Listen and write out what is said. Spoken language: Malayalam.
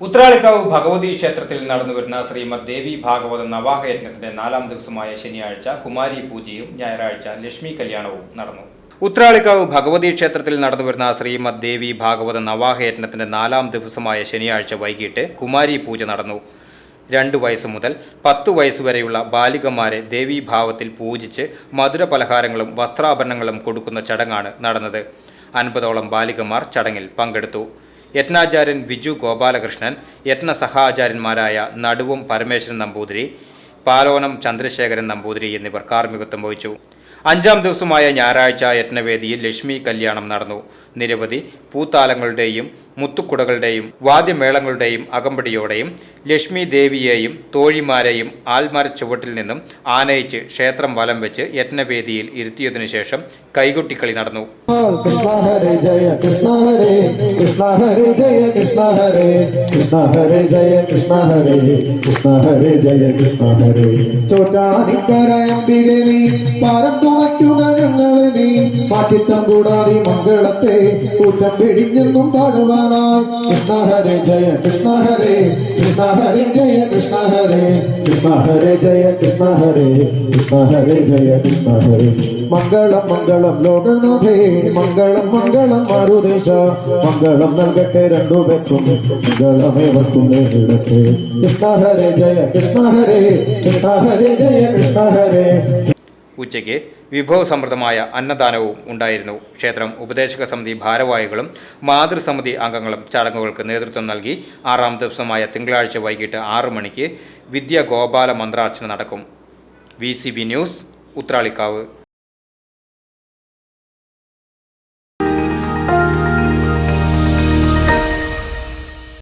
ഉത്രാളിക്കാവ് ഭഗവതി ക്ഷേത്രത്തിൽ നടന്നുവരുന്ന ശ്രീമദ് ദേവി ഭാഗവത നവാഹ യജ്ഞത്തിന്റെ നാലാം ദിവസമായ ശനിയാഴ്ച കുമാരി പൂജയും ഞായറാഴ്ച ലക്ഷ്മി കല്യാണവും നടന്നു. ഉത്രാളിക്കാവ് ഭഗവതി ക്ഷേത്രത്തിൽ നടന്നുവരുന്ന ശ്രീമദ് ദേവി ഭാഗവത നവാഹ യജ്ഞത്തിന്റെ നാലാം ദിവസമായ ശനിയാഴ്ച വൈകിട്ട് കുമാരി പൂജ നടന്നു. രണ്ടു വയസ്സ് മുതൽ പത്തു വയസ്സ് വരെയുള്ള ബാലികമാരെ ദേവീഭാവത്തിൽ പൂജിച്ച് മധുര പലഹാരങ്ങളും വസ്ത്രാഭരണങ്ങളും കൊടുക്കുന്ന ചടങ്ങാണ് നടന്നത്. അൻപതോളം ബാലികമാർ ചടങ്ങിൽ പങ്കെടുത്തു. യത്നാചാര്യൻ വിജു ഗോപാലകൃഷ്ണൻ യത്ന സഹാചാര്യന്മാരായ നടുവും പരമേശ്വരൻ നമ്പൂതിരി പാലോനം ചന്ദ്രശേഖരൻ നമ്പൂതിരി എന്നിവർ കാർമ്മികത്വം വഹിച്ചു. അഞ്ചാം ദിവസമായ ഞായറാഴ്ച യത്നവേദിയിൽ ലക്ഷ്മി കല്യാണം നടന്നു. നിരവധി പൂത്താലങ്ങളുടെയും മുത്തുക്കുടകളുടെയും വാദ്യമേളങ്ങളുടെയും അകമ്പടിയോടെയും ലക്ഷ്മി ദേവിയെയും തോഴിമാരെയും ആൽമര ചുവട്ടിൽ നിന്നും ആനയിച്ച് ക്ഷേത്രം വലം വെച്ച് യത്നവേദിയിൽ ഇരുത്തിയതിനു ശേഷം കൈകൊട്ടിക്കളി നടന്നു. കൃഷ്ണ ജയ കൃഷ്ണ ജയ ജയ ജയ തുളയ്ക്കുക ഞങ്ങളെ കൂടാതെ മംഗളത്തെ കൂറ്റം പിടിഞ്ഞെന്നും പാടുവാനായി കൃഷ്ണ ഹരേ ജയ കൃഷ്ണ ഹരേ ജയ കൃഷ്ണ ഹരേ ജയ കൃഷ്ണ ഹരേ ജയ കൃഷ്ണ ഹരേ മംഗളം മംഗളം ലോകനാഥേ മംഗളം മംഗളം മാരുദേശ മംഗളം നൽകട്ടെ രണ്ടു പേർക്കും മംഗളമേ വക്കും നേരിടട്ടെ. കൃഷ്ണ ഹരേ ജയ കൃഷ്ണ ഹരേ ജയ കൃഷ്ണ ഹരേ ഉച്ചയ്ക്ക് വിഭവസമൃദ്ധമായ അന്നദാനവും ഉണ്ടായിരുന്നു. ക്ഷേത്രം ഉപദേശക സമിതി ഭാരവാഹികളും മാതൃസമിതി അംഗങ്ങളും ചടങ്ങുകൾക്ക് നേതൃത്വം നൽകി ആറാം ദിവസമായ തിങ്കളാഴ്ച വൈകിട്ട് ആറു മണിക്ക് വിദ്യാഗോപാല മന്ത്രാർച്ചന നടക്കും. V news Uthralikkavu.